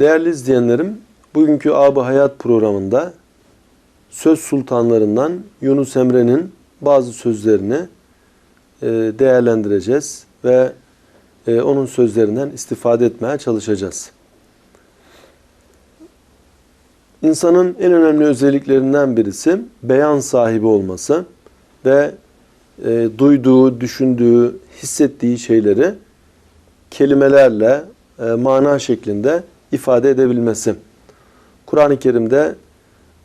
Değerli izleyenlerim, bugünkü Ab-ı Hayat programında söz sultanlarından Yunus Emre'nin bazı sözlerini e, değerlendireceğiz ve e, onun sözlerinden istifade etmeye çalışacağız. İnsanın en önemli özelliklerinden birisi beyan sahibi olması ve e, duyduğu, düşündüğü, hissettiği şeyleri kelimelerle, e, mana şeklinde ifade edebilmesi. Kur'an-ı Kerim'de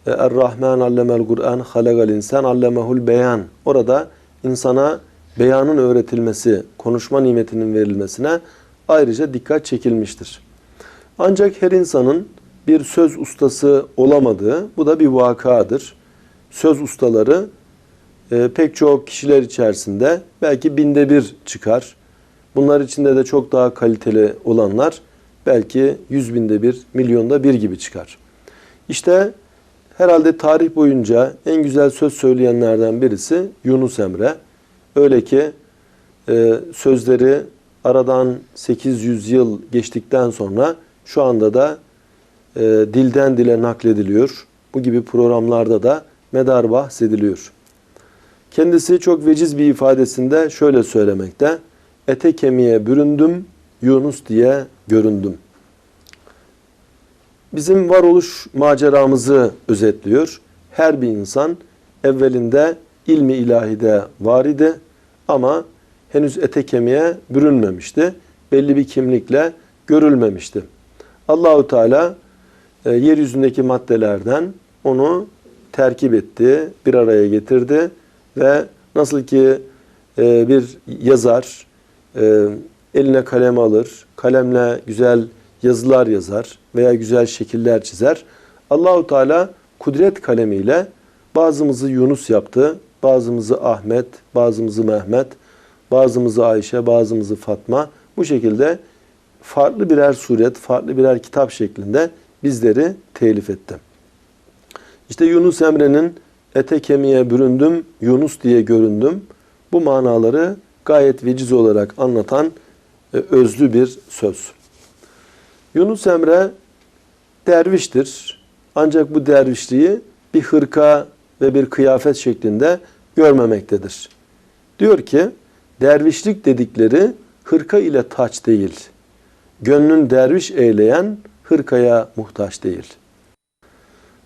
e, Er-Rahman allemel Kur'an halagal insan allemehul beyan. Orada insana beyanın öğretilmesi, konuşma nimetinin verilmesine ayrıca dikkat çekilmiştir. Ancak her insanın bir söz ustası olamadığı, bu da bir vakadır. Söz ustaları e, pek çok kişiler içerisinde belki binde bir çıkar. Bunlar içinde de çok daha kaliteli olanlar belki yüz binde bir, milyonda bir gibi çıkar. İşte herhalde tarih boyunca en güzel söz söyleyenlerden birisi Yunus Emre. Öyle ki e, sözleri aradan 800 yıl geçtikten sonra şu anda da e, dilden dile naklediliyor. Bu gibi programlarda da medar bahsediliyor. Kendisi çok veciz bir ifadesinde şöyle söylemekte. Ete kemiğe büründüm, Yunus diye göründüm. Bizim varoluş maceramızı özetliyor. Her bir insan evvelinde ilmi ilahide var idi ama henüz ete kemiğe bürünmemişti. Belli bir kimlikle görülmemişti. Allahu Teala e, yeryüzündeki maddelerden onu terkip etti, bir araya getirdi ve nasıl ki e, bir yazar e, eline kalem alır, kalemle güzel yazılar yazar veya güzel şekiller çizer. Allahu Teala kudret kalemiyle bazımızı Yunus yaptı, bazımızı Ahmet, bazımızı Mehmet, bazımızı Ayşe, bazımızı Fatma. Bu şekilde farklı birer suret, farklı birer kitap şeklinde bizleri telif etti. İşte Yunus Emre'nin ete kemiğe büründüm, Yunus diye göründüm. Bu manaları gayet veciz olarak anlatan özlü bir söz. Yunus Emre derviştir. Ancak bu dervişliği bir hırka ve bir kıyafet şeklinde görmemektedir. Diyor ki, dervişlik dedikleri hırka ile taç değil. Gönlün derviş eyleyen hırkaya muhtaç değil.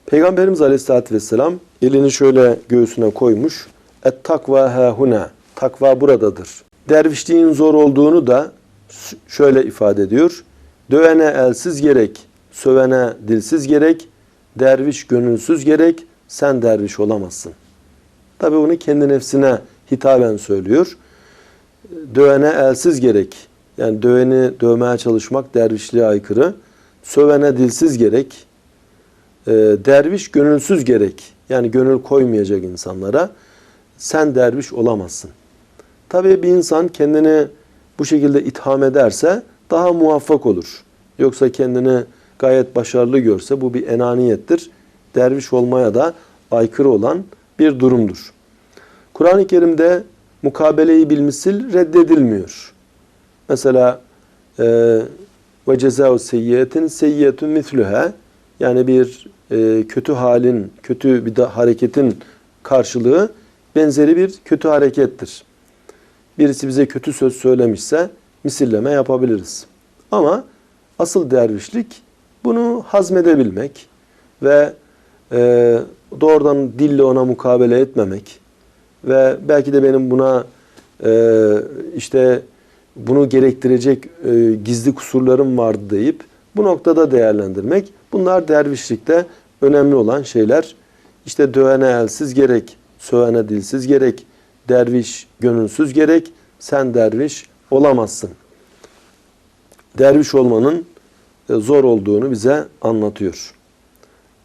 Peygamberimiz Aleyhisselatü Vesselam elini şöyle göğsüne koymuş. Et takva hahuna. Takva buradadır. Dervişliğin zor olduğunu da şöyle ifade ediyor. Dövene elsiz gerek, sövene dilsiz gerek, derviş gönülsüz gerek, sen derviş olamazsın. Tabi bunu kendi nefsine hitaben söylüyor. Dövene elsiz gerek, yani döveni dövmeye çalışmak dervişliğe aykırı. Sövene dilsiz gerek, e, derviş gönülsüz gerek. Yani gönül koymayacak insanlara. Sen derviş olamazsın. Tabii bir insan kendini bu şekilde itham ederse daha muvaffak olur. Yoksa kendini gayet başarılı görse bu bir enaniyettir. Derviş olmaya da aykırı olan bir durumdur. Kur'an-ı Kerim'de mukabeleyi bilmisil reddedilmiyor. Mesela e, ve cezâ'u seyyiyetin seyyiyetun mislühe yani bir e, kötü halin, kötü bir hareketin karşılığı benzeri bir kötü harekettir. Birisi bize kötü söz söylemişse misilleme yapabiliriz. Ama asıl dervişlik bunu hazmedebilmek ve e, doğrudan dille ona mukabele etmemek ve belki de benim buna e, işte bunu gerektirecek e, gizli kusurlarım vardı deyip bu noktada değerlendirmek. Bunlar dervişlikte önemli olan şeyler. İşte dövene elsiz gerek, sövene dilsiz gerek, derviş gönülsüz gerek, sen derviş olamazsın. Derviş olmanın e, zor olduğunu bize anlatıyor.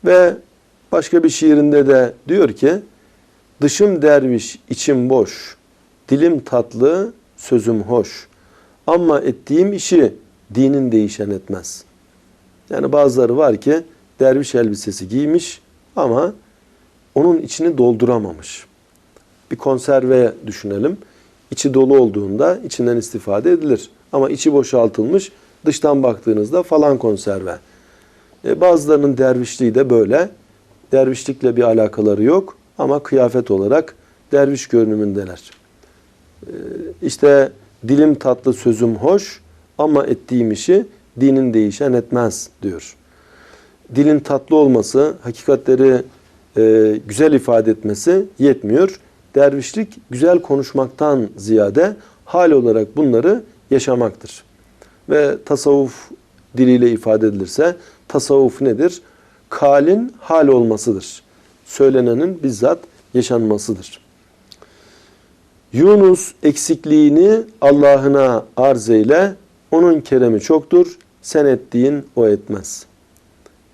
Ve başka bir şiirinde de diyor ki, dışım derviş, içim boş, dilim tatlı, sözüm hoş. Ama ettiğim işi dinin değişen etmez. Yani bazıları var ki derviş elbisesi giymiş ama onun içini dolduramamış. Bir konserve düşünelim. İçi dolu olduğunda içinden istifade edilir. Ama içi boşaltılmış, dıştan baktığınızda falan konserve. E, bazılarının dervişliği de böyle. Dervişlikle bir alakaları yok ama kıyafet olarak derviş görünümündeler. E, işte dilim tatlı sözüm hoş ama ettiğim işi dinin değişen etmez diyor. Dilin tatlı olması, hakikatleri e, güzel ifade etmesi yetmiyor. Dervişlik güzel konuşmaktan ziyade hal olarak bunları yaşamaktır. Ve tasavvuf diliyle ifade edilirse tasavvuf nedir? Kalin hal olmasıdır. Söylenenin bizzat yaşanmasıdır. Yunus eksikliğini Allah'ına arz eyle, onun keremi çoktur, sen ettiğin o etmez.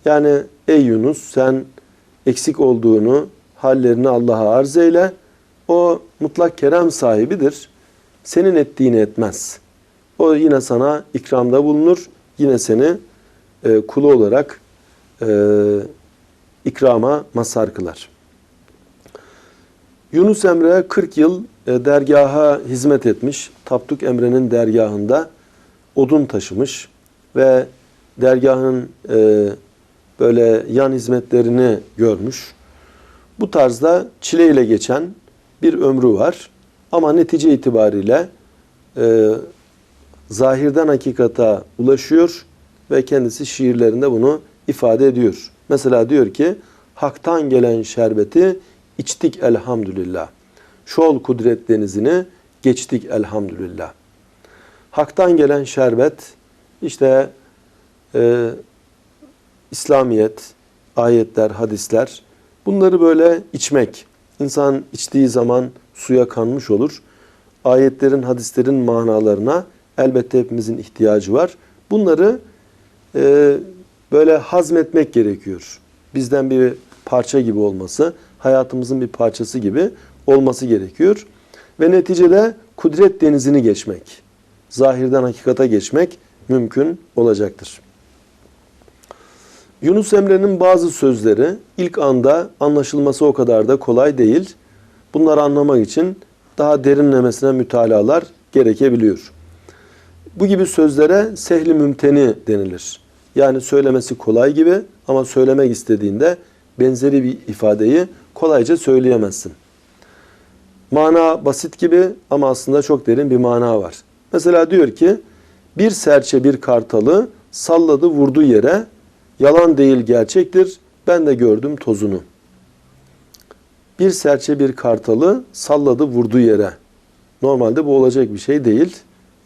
Yani ey Yunus sen eksik olduğunu, hallerini Allah'a arz eyle, o mutlak kerem sahibidir, senin ettiğini etmez. O yine sana ikramda bulunur, yine seni e, kulu olarak e, ikrama mazhar kılar. Yunus Emre 40 yıl e, dergaha hizmet etmiş. Tapduk Emre'nin dergahında odun taşımış ve dergahın e, böyle yan hizmetlerini görmüş. Bu tarzda çileyle geçen bir ömrü var. Ama netice itibariyle e, zahirden hakikata ulaşıyor ve kendisi şiirlerinde bunu ifade ediyor. Mesela diyor ki, Hak'tan gelen şerbeti içtik elhamdülillah. Şol kudret denizini geçtik elhamdülillah. Hak'tan gelen şerbet, işte e, İslamiyet, ayetler, hadisler, bunları böyle içmek. İnsan içtiği zaman suya kanmış olur. Ayetlerin, hadislerin manalarına elbette hepimizin ihtiyacı var. Bunları e, böyle hazmetmek gerekiyor. Bizden bir parça gibi olması, hayatımızın bir parçası gibi olması gerekiyor. Ve neticede kudret denizini geçmek, zahirden hakikata geçmek mümkün olacaktır. Yunus Emre'nin bazı sözleri ilk anda anlaşılması o kadar da kolay değil. Bunları anlamak için daha derinlemesine mütalalar gerekebiliyor. Bu gibi sözlere sehli mümteni denilir. Yani söylemesi kolay gibi ama söylemek istediğinde benzeri bir ifadeyi kolayca söyleyemezsin. Mana basit gibi ama aslında çok derin bir mana var. Mesela diyor ki bir serçe bir kartalı salladı vurdu yere yalan değil gerçektir ben de gördüm tozunu. Bir serçe bir kartalı salladı vurdu yere. Normalde bu olacak bir şey değil.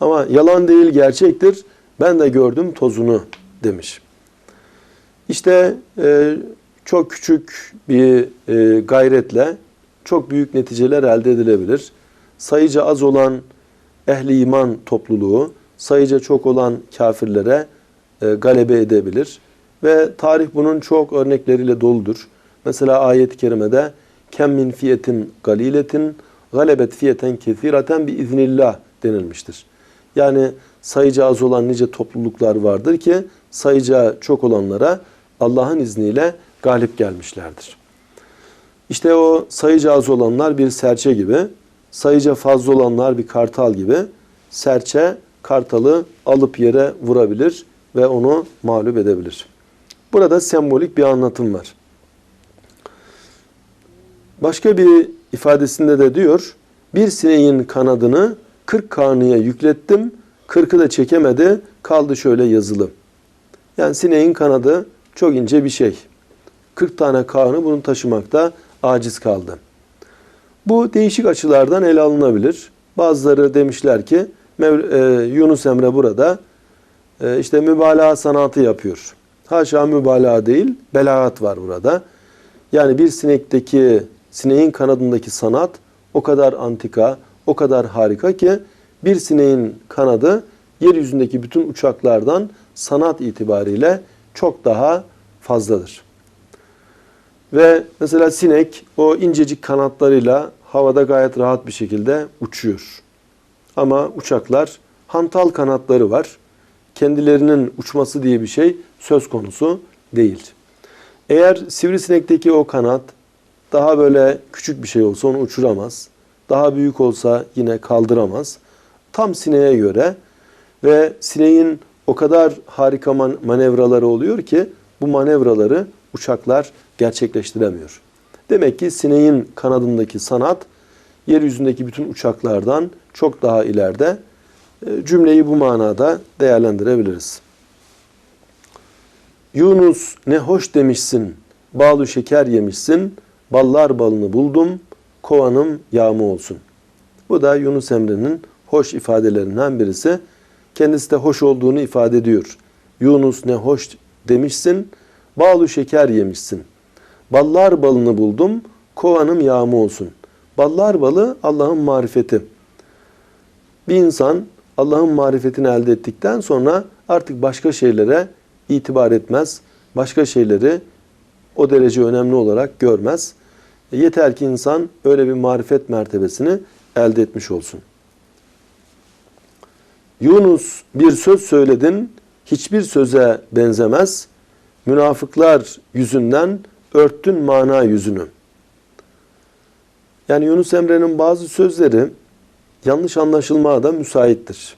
Ama yalan değil gerçektir ben de gördüm tozunu demiş. İşte e, çok küçük bir e, gayretle çok büyük neticeler elde edilebilir. Sayıca az olan ehli iman topluluğu, sayıca çok olan kafirlere e, galebe edebilir. Ve tarih bunun çok örnekleriyle doludur. Mesela ayet-i kerimede kem min fiyetin galiletin galebet fiyeten kethiraten bi iznillah denilmiştir. Yani sayıca az olan nice topluluklar vardır ki sayıca çok olanlara Allah'ın izniyle galip gelmişlerdir. İşte o sayıca az olanlar bir serçe gibi, sayıca fazla olanlar bir kartal gibi. Serçe kartalı alıp yere vurabilir ve onu mağlup edebilir. Burada sembolik bir anlatım var. Başka bir ifadesinde de diyor, bir sineğin kanadını kırk karnıya yüklettim, kırkı da çekemedi, kaldı şöyle yazılı. Yani sineğin kanadı çok ince bir şey. 40 tane karnı bunu taşımakta aciz kaldı. Bu değişik açılardan ele alınabilir. Bazıları demişler ki e, Yunus Emre burada e, işte mübalağa sanatı yapıyor. Haşa mübalağa değil, belagat var burada. Yani bir sinekteki, sineğin kanadındaki sanat o kadar antika, o kadar harika ki bir sineğin kanadı yeryüzündeki bütün uçaklardan sanat itibariyle çok daha fazladır. Ve mesela sinek o incecik kanatlarıyla havada gayet rahat bir şekilde uçuyor. Ama uçaklar hantal kanatları var. Kendilerinin uçması diye bir şey söz konusu değil. Eğer sivrisinekteki o kanat daha böyle küçük bir şey olsa onu uçuramaz. Daha büyük olsa yine kaldıramaz. Tam sineğe göre ve sineğin o kadar harika manevraları oluyor ki bu manevraları uçaklar gerçekleştiremiyor. Demek ki sineğin kanadındaki sanat yeryüzündeki bütün uçaklardan çok daha ileride. E, Cümleyi bu manada değerlendirebiliriz. Yunus ne hoş demişsin, balı şeker yemişsin, ballar balını buldum, kovanım yağmı olsun. Bu da Yunus Emre'nin hoş ifadelerinden birisi. Kendisi de hoş olduğunu ifade ediyor. Yunus ne hoş demişsin, balı şeker yemişsin. Ballar balını buldum, kovanım yağmı olsun. Ballar balı Allah'ın marifeti. Bir insan Allah'ın marifetini elde ettikten sonra artık başka şeylere itibar etmez. Başka şeyleri o derece önemli olarak görmez. Yeter ki insan öyle bir marifet mertebesini elde etmiş olsun. Yunus bir söz söyledin, hiçbir söze benzemez. Münafıklar yüzünden örttün mana yüzünü. Yani Yunus Emre'nin bazı sözleri yanlış anlaşılmaya da müsaittir.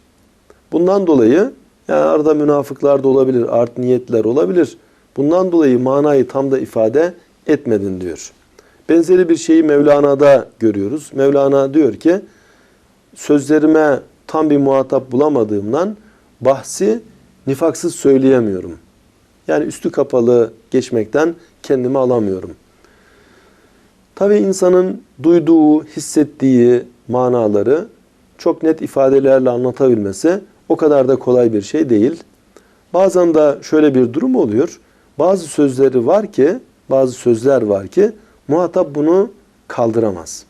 Bundan dolayı yani arada münafıklar da olabilir, art niyetler olabilir. Bundan dolayı manayı tam da ifade etmedin diyor. Benzeri bir şeyi Mevlana'da görüyoruz. Mevlana diyor ki sözlerime tam bir muhatap bulamadığımdan bahsi nifaksız söyleyemiyorum. Yani üstü kapalı geçmekten kendimi alamıyorum. Tabii insanın duyduğu, hissettiği manaları çok net ifadelerle anlatabilmesi o kadar da kolay bir şey değil. Bazen de şöyle bir durum oluyor. Bazı sözleri var ki, bazı sözler var ki muhatap bunu kaldıramaz.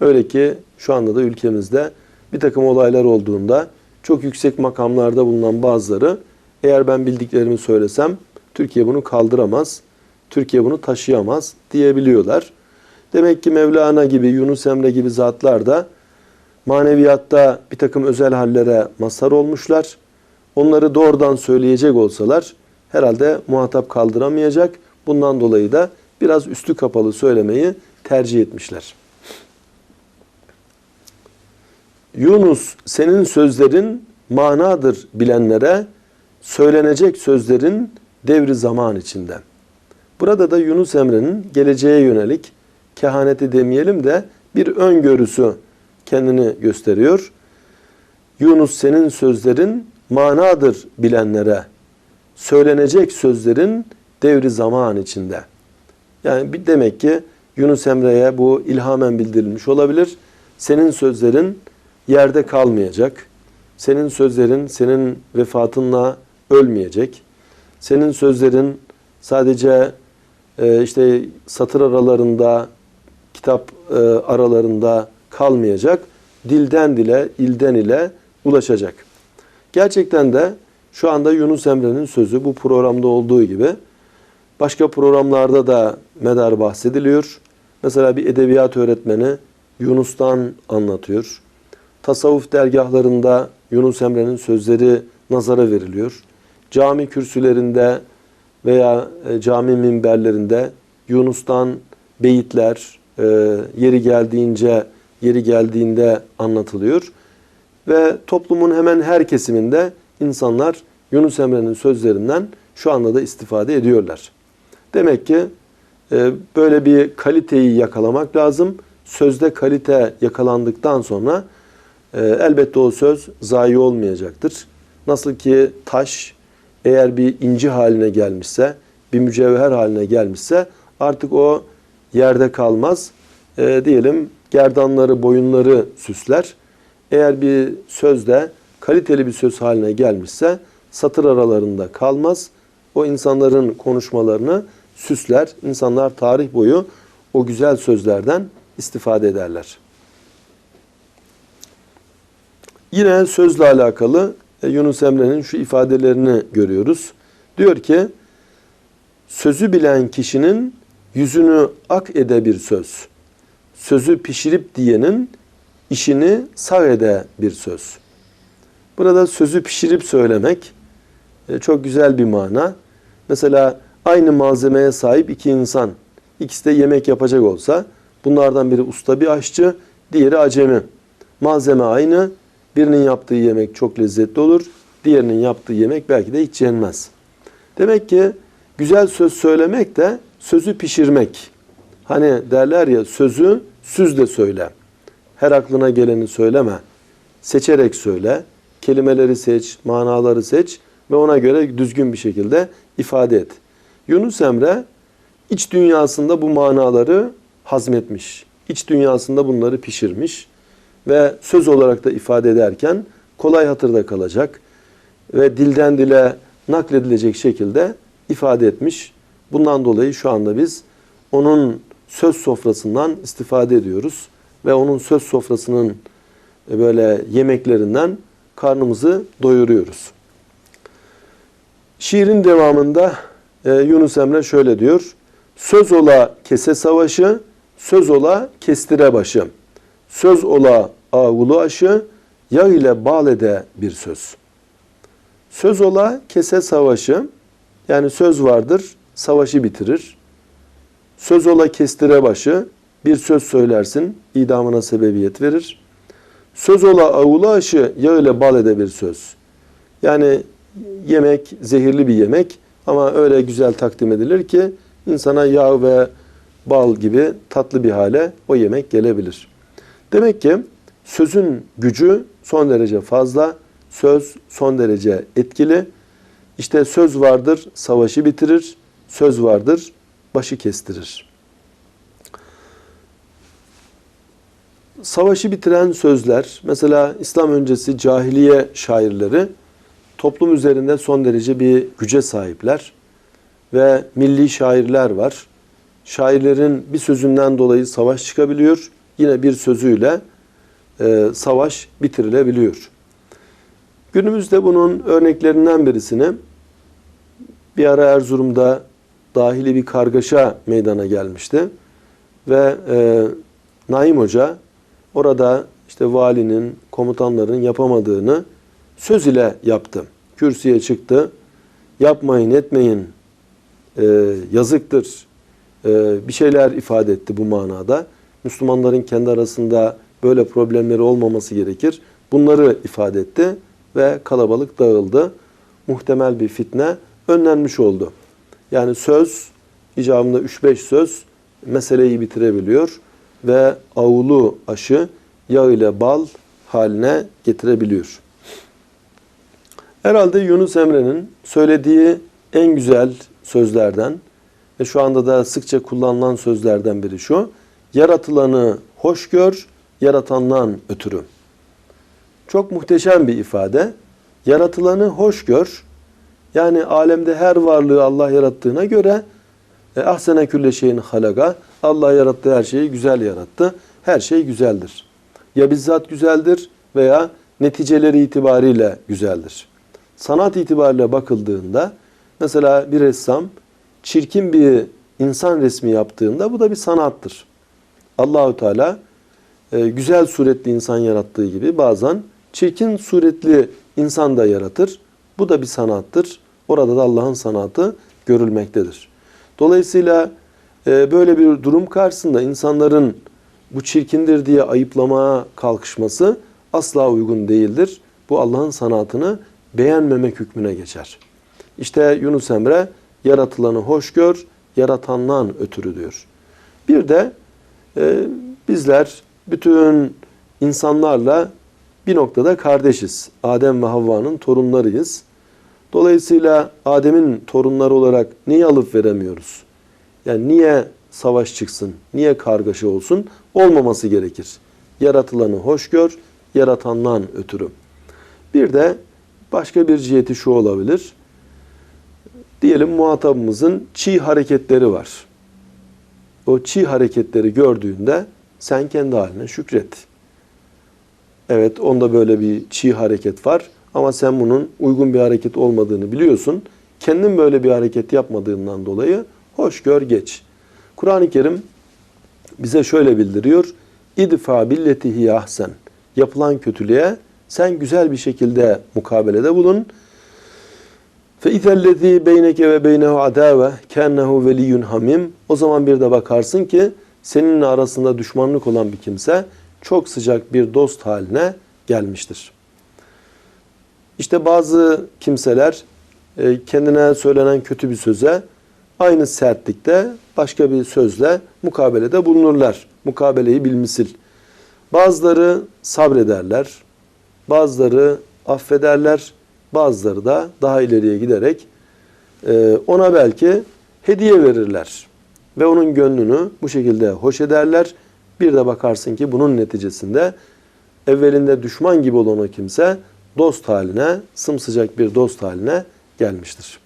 Öyle ki şu anda da ülkemizde bir takım olaylar olduğunda çok yüksek makamlarda bulunan bazıları eğer ben bildiklerimi söylesem Türkiye bunu kaldıramaz, Türkiye bunu taşıyamaz diyebiliyorlar. Demek ki Mevlana gibi, Yunus Emre gibi zatlar da maneviyatta bir takım özel hallere mazhar olmuşlar. Onları doğrudan söyleyecek olsalar herhalde muhatap kaldıramayacak. Bundan dolayı da biraz üstü kapalı söylemeyi tercih etmişler. Yunus senin sözlerin manadır bilenlere söylenecek sözlerin devri zaman içinde. Burada da Yunus Emre'nin geleceğe yönelik kehaneti demeyelim de bir öngörüsü kendini gösteriyor. Yunus senin sözlerin manadır bilenlere söylenecek sözlerin devri zaman içinde. Yani bir demek ki Yunus Emre'ye bu ilhamen bildirilmiş olabilir. Senin sözlerin yerde kalmayacak. Senin sözlerin senin vefatınla ölmeyecek. Senin sözlerin sadece e, işte satır aralarında, kitap e, aralarında kalmayacak. Dilden dile, ilden ile ulaşacak. Gerçekten de şu anda Yunus Emre'nin sözü bu programda olduğu gibi başka programlarda da medar bahsediliyor. Mesela bir edebiyat öğretmeni Yunus'tan anlatıyor. Tasavvuf dergahlarında Yunus Emre'nin sözleri nazara veriliyor. Cami kürsülerinde veya e, cami minberlerinde Yunus'tan beyitler e, yeri geldiğince yeri geldiğinde anlatılıyor. Ve toplumun hemen her kesiminde insanlar Yunus Emre'nin sözlerinden şu anda da istifade ediyorlar. Demek ki e, böyle bir kaliteyi yakalamak lazım. Sözde kalite yakalandıktan sonra e, elbette o söz zayi olmayacaktır. Nasıl ki taş eğer bir inci haline gelmişse, bir mücevher haline gelmişse artık o yerde kalmaz. E, diyelim gerdanları, boyunları süsler. Eğer bir sözde kaliteli bir söz haline gelmişse satır aralarında kalmaz. O insanların konuşmalarını süsler. İnsanlar tarih boyu o güzel sözlerden istifade ederler. Yine sözle alakalı e, Yunus Emre'nin şu ifadelerini görüyoruz. Diyor ki, sözü bilen kişinin yüzünü ak ede bir söz. Sözü pişirip diyenin işini sağ ede bir söz. Burada sözü pişirip söylemek e, çok güzel bir mana. Mesela aynı malzemeye sahip iki insan, ikisi de yemek yapacak olsa, bunlardan biri usta bir aşçı, diğeri acemi. Malzeme aynı, birinin yaptığı yemek çok lezzetli olur, diğerinin yaptığı yemek belki de hiç yenmez. Demek ki Güzel söz söylemek de sözü pişirmek. Hani derler ya sözü süzle söyle. Her aklına geleni söyleme. Seçerek söyle. Kelimeleri seç, manaları seç ve ona göre düzgün bir şekilde ifade et. Yunus Emre iç dünyasında bu manaları hazmetmiş. İç dünyasında bunları pişirmiş ve söz olarak da ifade ederken kolay hatırda kalacak ve dilden dile nakledilecek şekilde ifade etmiş. Bundan dolayı şu anda biz onun söz sofrasından istifade ediyoruz ve onun söz sofrasının e, böyle yemeklerinden karnımızı doyuruyoruz. Şiirin devamında e, Yunus Emre şöyle diyor. Söz ola kese savaşı, söz ola kestire başı. Söz ola ağulu aşı, yağ ile bal ede bir söz. Söz ola kese savaşı, yani söz vardır, savaşı bitirir. Söz ola kestire başı, bir söz söylersin, idamına sebebiyet verir. Söz ola ağulu aşı, yağ ile bal ede bir söz. Yani yemek zehirli bir yemek ama öyle güzel takdim edilir ki insana yağ ve bal gibi tatlı bir hale o yemek gelebilir. Demek ki sözün gücü son derece fazla, söz son derece etkili. İşte söz vardır, savaşı bitirir, söz vardır, başı kestirir. Savaşı bitiren sözler, mesela İslam öncesi cahiliye şairleri toplum üzerinde son derece bir güce sahipler ve milli şairler var. Şairlerin bir sözünden dolayı savaş çıkabiliyor. Yine bir sözüyle e, savaş bitirilebiliyor. Günümüzde bunun örneklerinden birisini bir ara Erzurum'da dahili bir kargaşa meydana gelmişti. Ve e, Naim Hoca orada işte valinin, komutanların yapamadığını söz ile yaptı. Kürsüye çıktı. Yapmayın, etmeyin, e, yazıktır. E, bir şeyler ifade etti bu manada. Müslümanların kendi arasında böyle problemleri olmaması gerekir. Bunları ifade etti ve kalabalık dağıldı. Muhtemel bir fitne önlenmiş oldu. Yani söz, icabında 3-5 söz meseleyi bitirebiliyor ve avulu aşı yağ ile bal haline getirebiliyor. Herhalde Yunus Emre'nin söylediği en güzel sözlerden ve şu anda da sıkça kullanılan sözlerden biri şu. Yaratılanı hoş gör, yaratandan ötürü. Çok muhteşem bir ifade. Yaratılanı hoş gör. Yani alemde her varlığı Allah yarattığına göre e, ahsene külle şeyin halaga. Allah yarattığı her şeyi güzel yarattı. Her şey güzeldir. Ya bizzat güzeldir veya neticeleri itibariyle güzeldir. Sanat itibariyle bakıldığında mesela bir ressam çirkin bir insan resmi yaptığında bu da bir sanattır. Allahu Teala e, güzel suretli insan yarattığı gibi bazen çirkin suretli insan da yaratır. Bu da bir sanattır. Orada da Allah'ın sanatı görülmektedir. Dolayısıyla e, böyle bir durum karşısında insanların bu çirkindir diye ayıplamaya kalkışması asla uygun değildir. Bu Allah'ın sanatını beğenmemek hükmüne geçer. İşte Yunus Emre yaratılanı hoş gör, yaratandan ötürü diyor. Bir de e, bizler bütün insanlarla bir noktada kardeşiz. Adem ve Havva'nın torunlarıyız. Dolayısıyla Adem'in torunları olarak neyi alıp veremiyoruz? Yani niye savaş çıksın, niye kargaşa olsun? Olmaması gerekir. Yaratılanı hoş gör, yaratandan ötürü. Bir de başka bir ciheti şu olabilir. Diyelim muhatabımızın çiğ hareketleri var. O çiğ hareketleri gördüğünde sen kendi haline şükret. Evet onda böyle bir çiğ hareket var ama sen bunun uygun bir hareket olmadığını biliyorsun. Kendin böyle bir hareket yapmadığından dolayı hoş gör geç. Kur'an-ı Kerim bize şöyle bildiriyor. İdfa billeti ahsen. Yapılan kötülüğe sen güzel bir şekilde mukabelede bulun. Fe izellezî beyneke ve beynehu adâve kennehu veliyyun hamim. O zaman bir de bakarsın ki seninle arasında düşmanlık olan bir kimse çok sıcak bir dost haline gelmiştir. İşte bazı kimseler e, kendine söylenen kötü bir söze aynı sertlikte başka bir sözle mukabelede bulunurlar. Mukabeleyi bilmisil. Bazıları sabrederler, bazıları affederler, bazıları da daha ileriye giderek e, ona belki hediye verirler. Ve onun gönlünü bu şekilde hoş ederler. Bir de bakarsın ki bunun neticesinde evvelinde düşman gibi olan o kimse dost haline, sımsıcak bir dost haline gelmiştir.